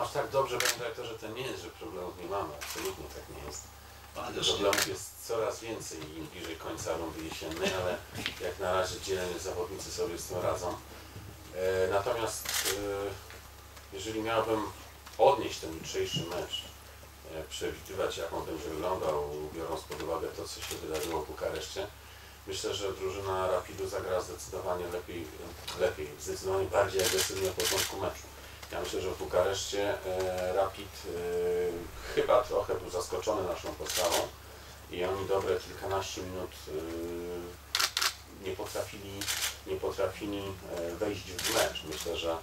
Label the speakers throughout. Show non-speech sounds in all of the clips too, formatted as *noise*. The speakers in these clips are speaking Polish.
Speaker 1: No aż tak dobrze, panie dyrektorze, to nie jest, że problemów nie mamy. Absolutnie tak nie jest.
Speaker 2: Też
Speaker 1: Problemów jest coraz więcej im bliżej końca rundy jesiennej, ale jak na razie dzielni zawodnicy sobie z tym radzą. E, natomiast e, jeżeli miałbym odnieść ten jutrzejszy mecz, e, przewidywać jak on będzie wyglądał, biorąc pod uwagę to, co się wydarzyło w Bukareszcie, myślę, że drużyna Rapidu zagra zdecydowanie lepiej, lepiej zdecydowanie bardziej agresywnie na początku meczu. Ja myślę, że w Bukareszcie e, Rapid e, chyba trochę był zaskoczony naszą postawą i oni dobre kilkanaście minut e, nie potrafili, nie potrafili wejść w mecz. Myślę, że,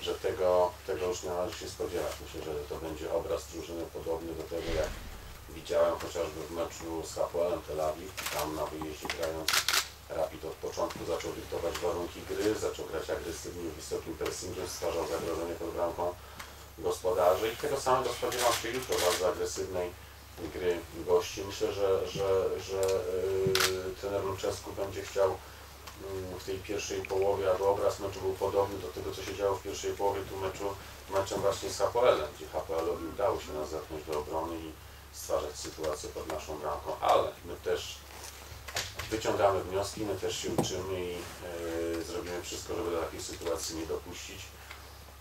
Speaker 1: że tego, tego już nie należy się spodziewać. Myślę, że to będzie obraz drużyny podobny do tego, jak widziałem chociażby w meczu z Hapoelem Tel Awiw. Tam na wyjeździe grając Rapid od początku zaczął dyktować warunki gry, zaczął grać agresywnie, wysokim pressingiem, stwarzał zagrożenie pod bramką gospodarzy i tego samego spodziewam się jutro, bardzo agresywnej gry gości. Myślę, że, że, że yy, trener Luczesku będzie chciał yy, w tej pierwszej połowie, aby obraz meczu był podobny do tego, co się działo w pierwszej połowie tu meczu, meczem właśnie z Hapoelem, gdzie Hapoelowi udało się nas zepchnąć do obrony i stwarzać sytuację pod naszą bramką, ale my też wyciągamy wnioski, my też się uczymy i e, zrobimy wszystko, żeby do takiej sytuacji nie dopuścić.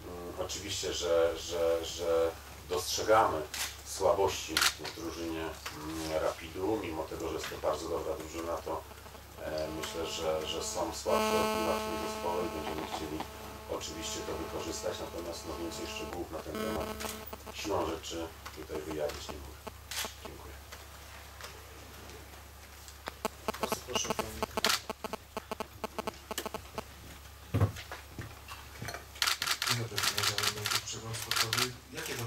Speaker 1: Mm, oczywiście, że, że, że dostrzegamy słabości w drużynie mm, Rapidu, mimo tego, że jest to bardzo dobra drużyna, to e, myślę, że, że są słabsze od w tym zespole i będziemy chcieli oczywiście to wykorzystać, natomiast no, więcej szczegółów na ten temat siłą rzeczy tutaj wyjawić nie mogę.
Speaker 3: Proszę Pani. Przegląd Sportowy. Jakie to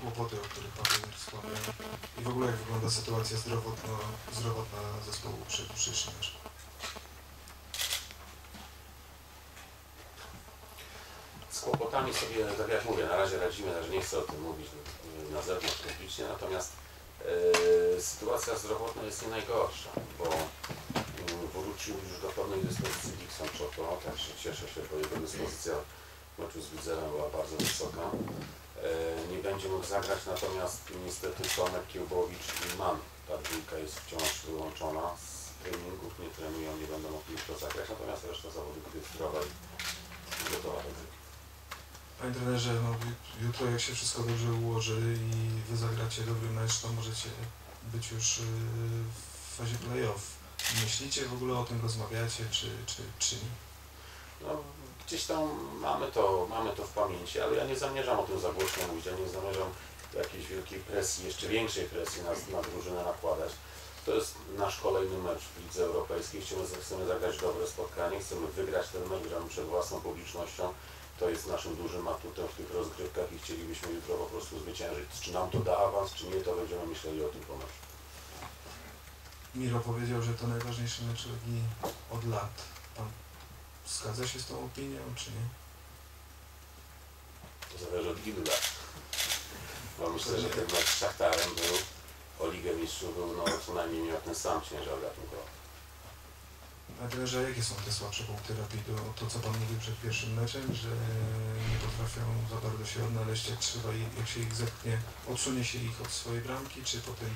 Speaker 3: kłopoty, o których Pan wspomniał i w ogóle jak wygląda sytuacja zdrowotna, zdrowotna zespołu dzisiejszym meczem?
Speaker 1: Z kłopotami sobie, tak jak mówię, na razie radzimy, razie nie chcę o tym mówić na zewnątrz publicznie, natomiast sytuacja zdrowotna jest nie najgorsza, bo mm, wrócił już do pełnej dyspozycji Dixon Choto, także cieszę się, bo jego dyspozycja w meczu z Widzerem była bardzo wysoka. E, nie będzie mógł zagrać, natomiast niestety Tomek Kiełbowicz i Mann, ta dwójka jest wciąż wyłączona z treningów, nie trenują, nie będą mogli jutro zagrać, natomiast reszta zawodników jest zdrowa i gotowa do gry.
Speaker 3: Panie trenerze, no, jutro jak się wszystko dobrze ułoży i Wy zagracie dobry mecz, to możecie być już y, w fazie play-off. Myślicie w ogóle o tym, rozmawiacie, czy, czy, czy nie?
Speaker 1: No, gdzieś tam mamy to, mamy to w pamięci, ale ja nie zamierzam o tym za głośno mówić, ja nie zamierzam jakiejś wielkiej presji, jeszcze większej presji na, na drużynę nakładać. To jest nasz kolejny mecz w Lidze Europejskiej. Chcemy, chcemy zagrać dobre spotkanie, chcemy wygrać ten mecz, przed własną publicznością. To jest naszym dużym atutem w tych rozgrywkach i chcielibyśmy jutro po prostu zwyciężyć. Czy nam to da awans, czy nie, to będziemy myśleli o tym po meczu.
Speaker 3: Miro powiedział, że to najważniejszy mecz Legii od lat. Pan zgadza się z tą opinią, czy nie?
Speaker 1: To zależy od ilu lat. Bo myślę, że ten mecz z Szachtarem był, o Ligę Mistrzów był no, co najmniej miał ten sam ciężar gatunkowy.
Speaker 3: Że jakie są te słabsze punkty Rapidu? To, co Pan mówił przed pierwszym meczem, że nie potrafią za bardzo się odnaleźć, jak trzeba, jak się ich zepchnie, odsunie się ich od swojej bramki, czy po tym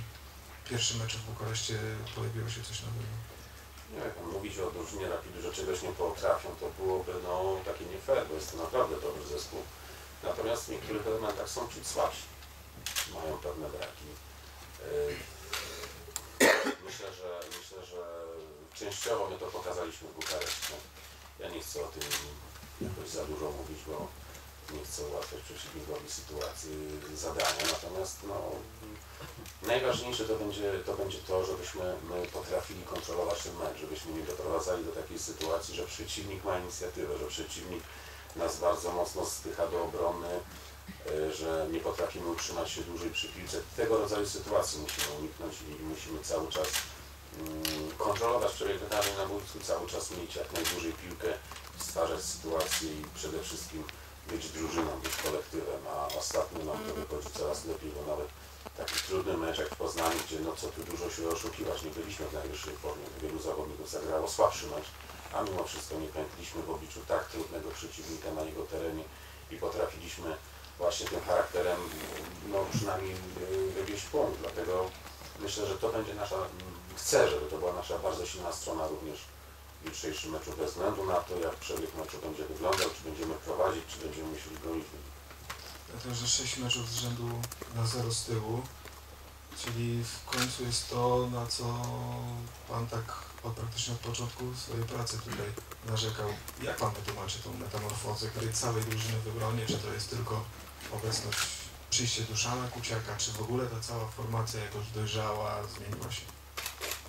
Speaker 3: pierwszym meczu w Bukareszcie pojawiło się coś nowego?
Speaker 1: Nie wiem, mówić o drużynie Rapidu, że czegoś nie potrafią, to byłoby no, takie nie fair, bo jest to naprawdę dobry zespół. Natomiast w niektórych elementach są ciut słabsi. Mają pewne braki. Yy, Myślę, że myślę, że częściowo my to pokazaliśmy w Bukareszcie. Ja nie chcę o tym jakoś za dużo mówić, bo nie chcę ułatwiać przeciwnikowi sytuacji zadania. Natomiast no, najważniejsze to będzie, to będzie to, żebyśmy my potrafili kontrolować ten mecz, żebyśmy nie doprowadzali do takiej sytuacji, że przeciwnik ma inicjatywę, że przeciwnik nas bardzo mocno spycha do obrony, y, że nie potrafimy utrzymać się dłużej przy piłce. Tego rodzaju sytuacji musimy uniknąć i musimy cały czas kontrolować przebieg wydarzeń na boisku, cały czas mieć jak najdłużej piłkę, stwarzać sytuacje i przede wszystkim być drużyną, być kolektywem, a ostatnio nam to wychodzi coraz lepiej, bo nawet taki trudny mecz jak w Poznaniu, gdzie no co tu dużo się oszukiwać, nie byliśmy w najwyższej formie, wielu zawodników zagrało słabszy mecz, a mimo wszystko nie pękliśmy w obliczu tak trudnego przeciwnika na jego terenie i potrafiliśmy właśnie tym charakterem no, przynajmniej y, wywieźć punkt. Dlatego myślę, że to będzie nasza, chcę, żeby to była nasza bardzo silna strona również w jutrzejszym meczu, bez względu na to, jak przebieg meczu będzie wyglądał, czy będziemy prowadzić, czy będziemy musieli gonić.
Speaker 3: Dlatego, że 6 meczów z rzędu na 0 z tyłu, czyli w końcu jest to, na co Pan tak od praktycznie od początku swojej pracy tutaj narzekał. Jak Pan wytłumaczy tą metamorfozę gry całej drużyny w obronie? Czy to jest tylko obecność, przyjście Duszana Kuciaka, czy w ogóle ta cała formacja jakoś dojrzała, zmieniła się?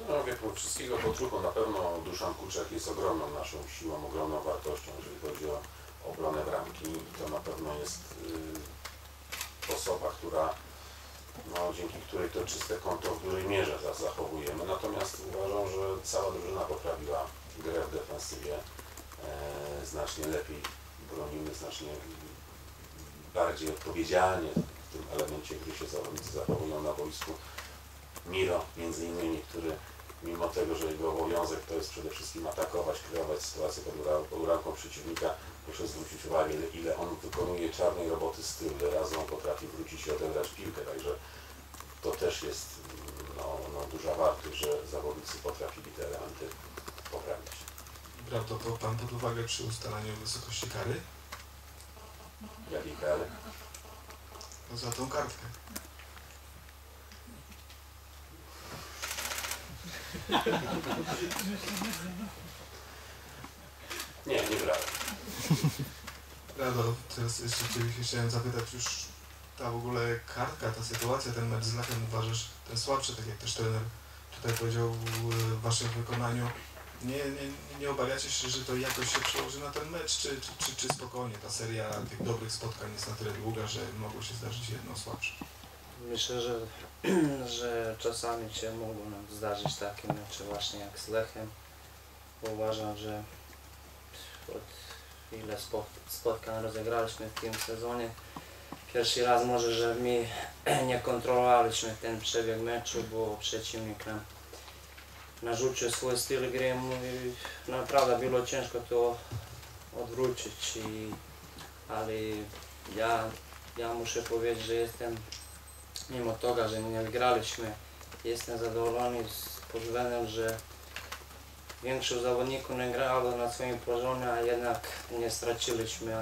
Speaker 1: No, wie wszystkiego po trochu. Na pewno Duszan Kuczek jest ogromną naszą siłą, ogromną wartością, jeżeli chodzi o obronę bramki. To na pewno jest y, osoba, która, no, dzięki której to czyste konto w dużej mierze za- zachowujemy. Natomiast uważam, że cała drużyna poprawiła grę w defensywie. E, znacznie lepiej bronimy, znacznie bardziej odpowiedzialnie w tym elemencie gry się zawodnicy zachowują na boisku. Miro między innymi, który mimo tego, że jego obowiązek to jest przede wszystkim atakować, kreować sytuację pod bramką przeciwnika, proszę zwrócić uwagę, ile, ile on wykonuje czarnej roboty z tyłu, ile razy on potrafi wrócić i odegrać piłkę, także to też jest no, no, duża wartość, że zawodnicy potrafili te elementy poprawić.
Speaker 3: Brał to Pan pod uwagę przy ustalaniu wysokości kary?
Speaker 1: Jakiej kary?
Speaker 3: No za tą kartkę.
Speaker 1: Nie, nie brałem.
Speaker 3: Rado, teraz jeszcze Ciebie chciałem zapytać już ta w ogóle kartka, ta sytuacja, ten mecz z Lechem uważasz ten słabszy, tak jak też trener tutaj powiedział w Waszym wykonaniu. Nie, nie, nie obawiacie się, że to jakoś się przełoży na ten mecz, czy, czy, czy, czy spokojnie ta seria tych dobrych spotkań jest na tyle długa, że mogło się zdarzyć jedno słabsze?
Speaker 2: Myślę, że, *clears throat* że czasami się mogą zdarzyć takie mecze właśnie jak z Lechem. Uważam, że od ile spot, spotkań rozegraliśmy w tym sezonie, pierwszy raz może, że my *clears throat* nie kontrolowaliśmy ten przebieg meczu, bo przeciwnik nam narzucił swój styl gry i naprawdę było ciężko to odwrócić. I, ale ja, ja muszę powiedzieć, że jestem mimo tego, że nie wygraliśmy, jestem zadowolony z względem, że większość zawodników nie grało na swoim poziomie, a jednak nie straciliśmy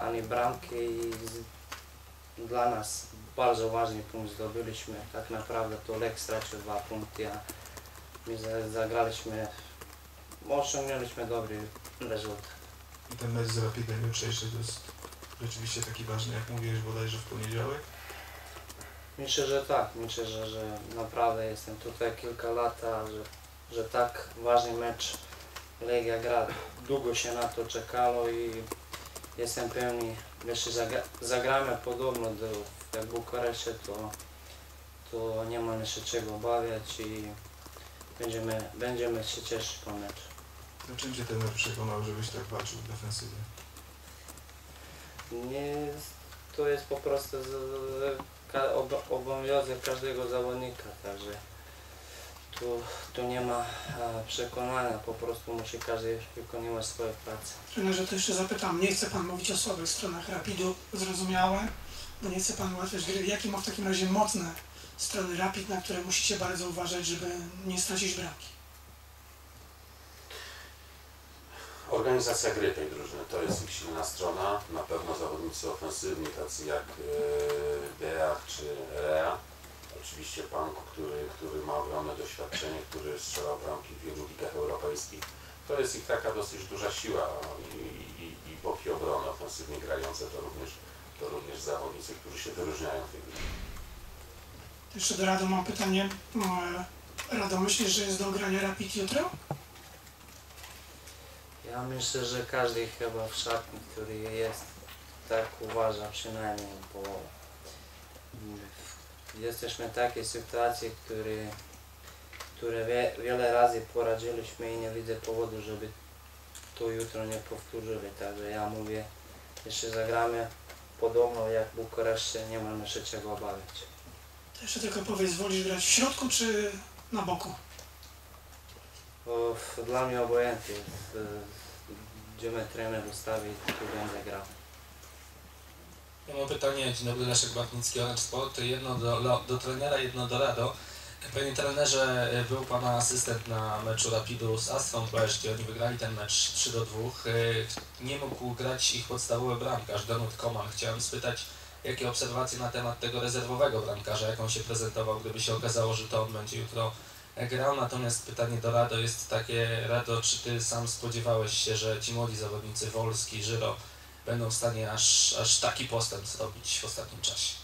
Speaker 2: ani bramki i dla nas bardzo ważny punkt zdobyliśmy. Tak naprawdę to Lek stracił dwa punkty, a my za- zagraliśmy, osiągnęliśmy dobry rezultat.
Speaker 3: I ten mecz z Rapidem jutrzejszy to jest rzeczywiście taki ważny, jak mówiłeś bodajże w poniedziałek.
Speaker 2: Myślę, że tak. Myślę, że, że naprawdę jestem tutaj kilka lat, a że, że tak ważny mecz Legia gra. Długo się na to czekało i jestem pewny, jeśli zagra, zagramy podobno do jak w Bukareszcie, to, to nie mamy się czego obawiać i będziemy, będziemy się cieszyć po meczu.
Speaker 3: To czym Cię ten przekonał, żebyś tak walczył w defensywie?
Speaker 2: Nie, to jest po prostu z, obowiązek każdego zawodnika, także tu, tu nie ma przekonania, po prostu musi każdy wykonywać swoją pracę.
Speaker 4: Trenerze, to jeszcze zapytam, nie chce Pan mówić o słabych stronach Rapidu, zrozumiałe, bo nie chce Pan ułatwiać gry. Jakie ma w takim razie mocne strony Rapid, na które musicie bardzo uważać, żeby nie stracić bramki?
Speaker 1: Organizacja gry tej drużyny to jest ich silna strona. Na pewno zawodnicy ofensywni, tacy jak e, Deach czy Rea. Oczywiście Panku, który, który ma ogromne doświadczenie, który strzelał bramki w wielu ligach europejskich. To jest ich taka dosyć duża siła i, i, i boki obrony ofensywnie grające to również, to również zawodnicy, którzy się wyróżniają w tej lidze.
Speaker 4: Jeszcze do Rado mam pytanie. E, Rado, myślisz, że jest do grania Rapid jutro?
Speaker 2: Ja myślę, że każdy chyba w szatni, który jest, tak uważa przynajmniej, bo jesteśmy w takiej sytuacji, które, które wie, wiele razy poradziliśmy i nie widzę powodu, żeby to jutro nie powtórzyli. Także ja mówię, jeśli zagramy podobno jak w Bukareszcie, nie mamy się czego obawiać.
Speaker 4: To jeszcze tylko powiedz, wolisz grać w środku czy na boku?
Speaker 2: Bo f- dla mnie obojętnie jest, e, gdzie mnie trener ustawi, tu będę grał.
Speaker 5: Ja mam pytanie, dzień dobry, Leszek Bartnicki, Orange Sport. Jedno do, lo- do trenera, jedno do Rado. Panie trenerze, był Pana asystent na meczu Rapidu z Astrą gdzie oni wygrali ten mecz 3 do 2. Nie mógł grać ich podstawowy bramkarz, Donut Koman. Chciałem spytać, jakie obserwacje na temat tego rezerwowego bramkarza, jak on się prezentował, gdyby się okazało, że to on będzie jutro grał. Natomiast pytanie do Rado jest takie, Rado, czy Ty sam spodziewałeś się, że ci młodzi zawodnicy Wolski, Żyro będą w stanie aż, aż taki postęp zrobić w ostatnim czasie?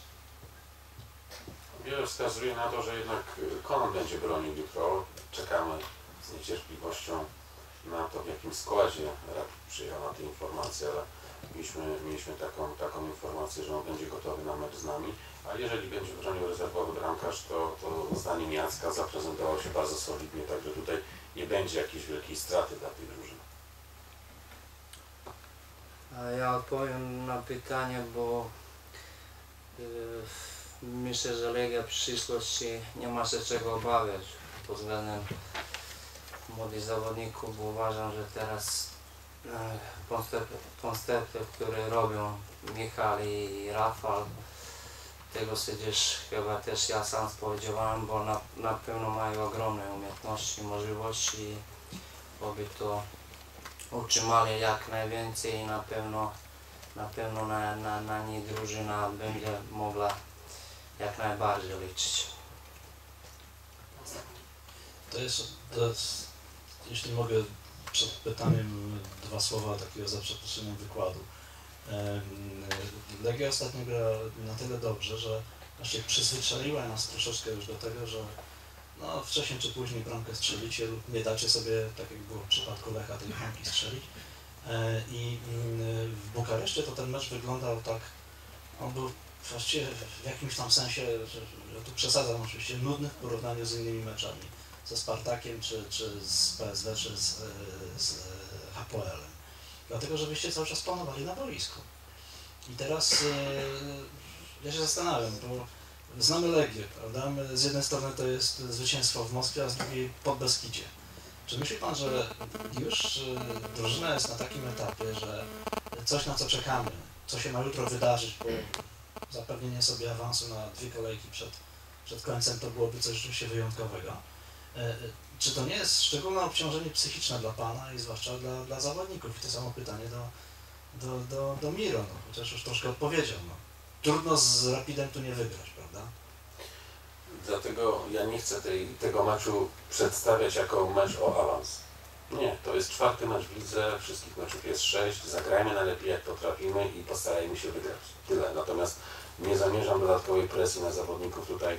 Speaker 1: Wiele wskazuje na to, że jednak y, Konan będzie bronił jutro. Czekamy z niecierpliwością na to, w jakim składzie Rapid przyjechał na te informacje, ale mieliśmy, mieliśmy taką, taką informację, że on będzie gotowy na mecz z nami. A jeżeli będzie bronił rezerwowy bramkarz, to, to zdaniem Jacka zaprezentował się bardzo solidnie, także tutaj nie będzie jakiejś wielkiej straty dla tej drużyny.
Speaker 2: Ja odpowiem na pytanie, bo y, myślę, że Legia w przyszłości nie ma się czego obawiać pod względem młodych zawodników, bo uważam, że teraz y, postępy, postępy, które robią Michał i Rafał, tego się chyba też ja sam spodziewałem, bo na, na pewno mają ogromne umiejętności, możliwości, oby to utrzymali jak najwięcej i na pewno na pewno na, na, na nie drużyna będzie mogła jak najbardziej liczyć.
Speaker 6: To jest, to jest, jeśli mogę przed pytaniem dwa słowa takiego za przeproszeniem wykładu. Legia ostatnio gra na tyle dobrze, że właśnie przyzwyczaiła nas troszeczkę już do tego, że no, wcześniej czy później bramkę strzelicie lub nie dacie sobie, tak jak było w przypadku Lecha, tej bramki strzelić. E, I mm, w Bukareszcie to ten mecz wyglądał tak, on był właściwie w jakimś tam sensie, że tu przesadzam oczywiście, nudny w porównaniu z innymi meczami ze Spartakiem, czy, czy z PSW, czy z, e, z Hapoelem. Dlatego, że wyście cały czas planowali na boisku. I teraz e, ja się zastanawiam, bo znamy Legię, prawda? My, z jednej strony to jest zwycięstwo w Moskwie, a z drugiej pod Beskidzie. Czy myśli Pan, że już e, drużyna jest na takim etapie, że coś na co czekamy, co się ma jutro wydarzyć, bo zapewnienie sobie awansu na dwie kolejki przed, przed końcem to byłoby coś rzeczywiście wyjątkowego. Czy to nie jest szczególne obciążenie psychiczne dla Pana i zwłaszcza dla, dla zawodników? I to samo pytanie do, do, do, do Miro, no, chociaż już troszkę odpowiedział. No. Trudno z Rapidem tu nie wygrać, prawda?
Speaker 1: Dlatego ja nie chcę tej, tego meczu przedstawiać jako mecz o awans. Nie, to jest czwarty mecz w lidze, wszystkich meczów jest sześć, zagrajmy najlepiej jak potrafimy i postarajmy się wygrać. Tyle. Natomiast nie zamierzam dodatkowej presji na zawodników tutaj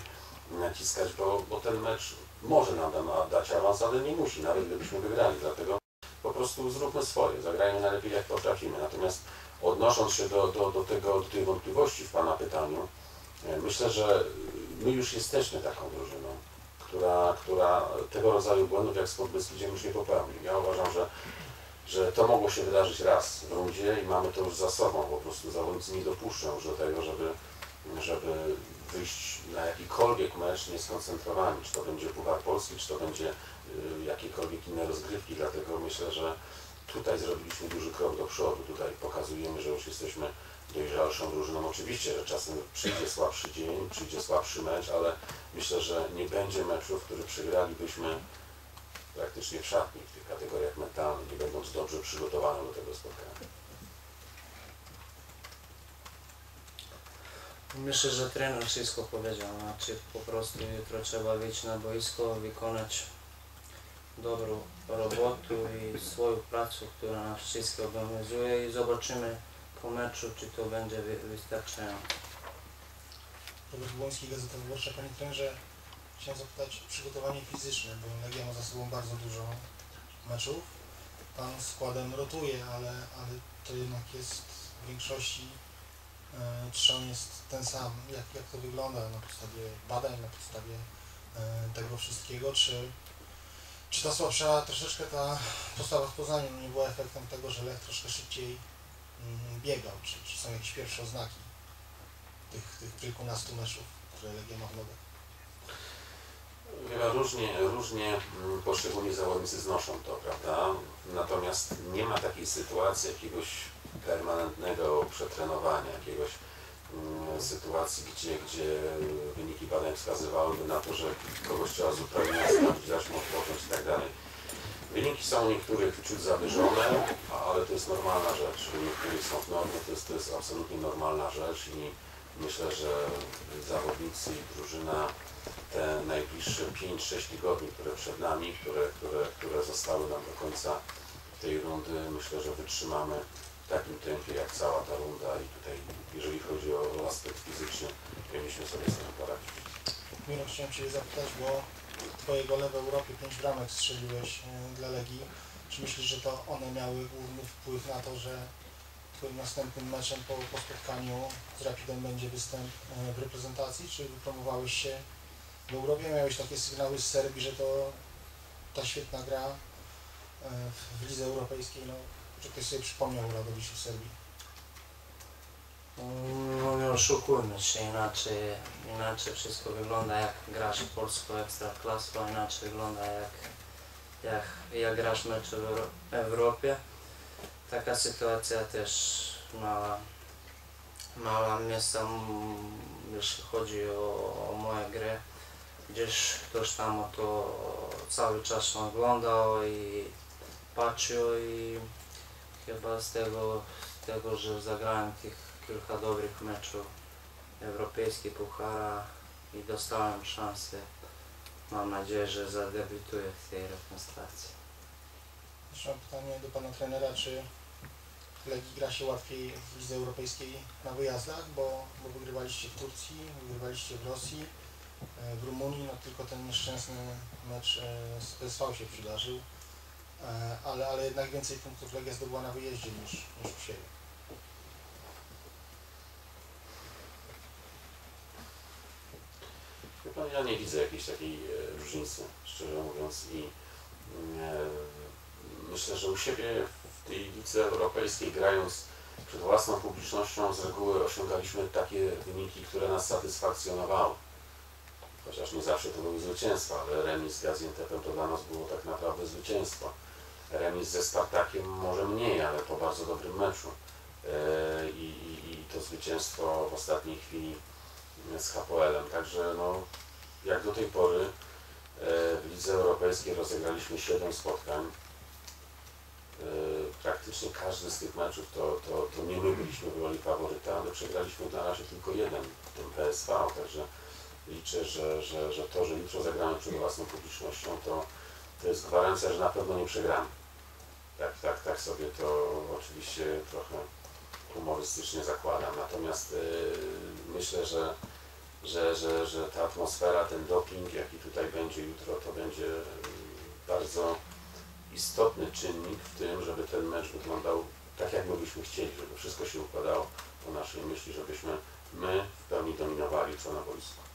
Speaker 1: naciskać, bo, bo ten mecz może nam da- dać awans, ale nie musi, nawet gdybyśmy wygrali. Dlatego po prostu zróbmy swoje, zagrajmy najlepiej jak potrafimy. Natomiast odnosząc się do, do, do, tego, do tej wątpliwości w Pana pytaniu, e, myślę, że my już jesteśmy taką drużyną, która, która tego rodzaju błędów jak Sport Beskidziem już nie popełni. Ja uważam, że, że to mogło się wydarzyć raz w rundzie i mamy to już za sobą. Po prostu zawodnicy nie dopuszczą już do tego, żeby, żeby wyjść na jakikolwiek mecz nieskoncentrowani, czy to będzie Puchar Polski, czy to będzie y, jakiekolwiek inne rozgrywki. Dlatego myślę, że tutaj zrobiliśmy duży krok do przodu. Tutaj pokazujemy, że już jesteśmy dojrzalszą drużyną. Oczywiście, że czasem przyjdzie słabszy dzień, przyjdzie słabszy mecz, ale myślę, że nie będzie meczu, w którym przegralibyśmy praktycznie w szatni w tych kategoriach mentalnych, nie będąc dobrze przygotowanym do tego spotkania.
Speaker 2: Myślę, że trener wszystko powiedział, znaczy po prostu jutro trzeba wyjść na boisko, wykonać dobrą robotę i swoją pracę, która nas wszystkich obowiązuje i zobaczymy po meczu, czy to będzie wy- wystarczające.
Speaker 7: Robert Błoński, Gazeta Wyborcza. Panie trenerze, chciałem zapytać o przygotowanie fizyczne, bo Legia ma za sobą bardzo dużo meczów. Pan składem rotuje, ale, ale to jednak jest w większości czy on jest ten sam, jak, jak to wygląda na podstawie badań, na podstawie e, tego wszystkiego, czy, czy ta słabsza troszeczkę ta postawa w Poznaniu nie była efektem tego, że Lech troszkę szybciej mm, biegał, czy, czy są jakieś pierwsze oznaki tych, tych kilkunastu meczów, które Legia ma w nogach?
Speaker 1: Chyba różnie, różnie mm, poszczególni zawodnicy znoszą to, prawda? Natomiast nie ma takiej sytuacji jakiegoś permanentnego przetrenowania, jakiegoś mm, sytuacji, gdzie, gdzie wyniki badań wskazywałyby na to, że kogoś trzeba zupełnie odstawić, dać mu odpocząć i tak dalej. Wyniki są niektórych ciut zawyżone, ale to jest normalna rzecz. U niektórych są w normie, to jest, to jest absolutnie normalna rzecz i myślę, że zawodnicy i drużyna te najbliższe 5-6 tygodni, które przed nami, które, które, które zostały nam do końca tej rundy, myślę, że wytrzymamy w takim tempie jak cała ta runda i tutaj, jeżeli chodzi o, aspekt fizyczny, powinniśmy sobie z tym poradzić.
Speaker 7: Miro, chciałem Cię zapytać, bo Twoje gole w Europie, 5 bramek strzeliłeś e, dla Legii. Czy myślisz, że to one miały główny wpływ na to, że Twoim następnym meczem po, po spotkaniu z Rapidem będzie występ e, w reprezentacji? Czy wypromowałeś się w Europie? Miałeś takie sygnały z Serbii, że to ta świetna gra e, w lidze europejskiej, no, że ktoś sobie przypomniał o Radowiszu w Serbii?
Speaker 2: No nie oszukujmy się, inaczej, inaczej wszystko wygląda jak grasz w polską ekstraklasę, inaczej wygląda jak, jak, jak grasz mecz w Euro- Europie. Taka sytuacja też ma, ma miejsce, mm, jeśli chodzi o, o moją grę. Gdzieś ktoś tam to cały czas oglądał i patrzył i chyba z tego, z tego że zagrałem tych kilka dobrych meczów europejskich puchara i dostałem szansę. Mam nadzieję, że zadebiutuję w tej reprezentacji.
Speaker 7: Jeszcze mam pytanie do Pana trenera, czy Legii gra się łatwiej w lidze europejskiej na wyjazdach, bo, bo wygrywaliście w Turcji, wygrywaliście w Rosji, e, w Rumunii, no tylko ten nieszczęsny mecz e, z PSV się przydarzył, ale, ale jednak więcej punktów Legia zdobyła na wyjeździe niż, niż u siebie.
Speaker 1: Pan, Ja nie widzę jakiejś takiej e, różnicy, szczerze mówiąc i e, myślę, że u siebie w tej lidze europejskiej grając przed własną publicznością z reguły osiągaliśmy takie wyniki, które nas satysfakcjonowały. Chociaż nie zawsze to były zwycięstwa, ale remis z Gaziantepem to dla nas było tak naprawdę zwycięstwo. Remis ze Spartakiem może mniej, ale po bardzo dobrym meczu. E, I, i, I to zwycięstwo w ostatniej chwili z HPL-em. Także no, jak do tej pory e, w Lidze Europejskiej rozegraliśmy 7 spotkań. E, Praktycznie każdy z tych meczów to, to, to nie my byliśmy w roli faworyta, ale przegraliśmy na razie tylko jeden, ten PSV. Także liczę, że, że, że to, że jutro zagramy przed własną publicznością, to, to jest gwarancja, że na pewno nie przegramy. Tak, tak, tak sobie to oczywiście trochę humorystycznie zakładam. Natomiast e, myślę, że że, że, że ta atmosfera, ten doping, jaki tutaj będzie jutro, to będzie mm, bardzo istotny czynnik w tym, żeby ten mecz wyglądał tak, jak my byśmy chcieli, żeby wszystko się układało po naszej myśli, żebyśmy my w pełni dominowali co na boisku.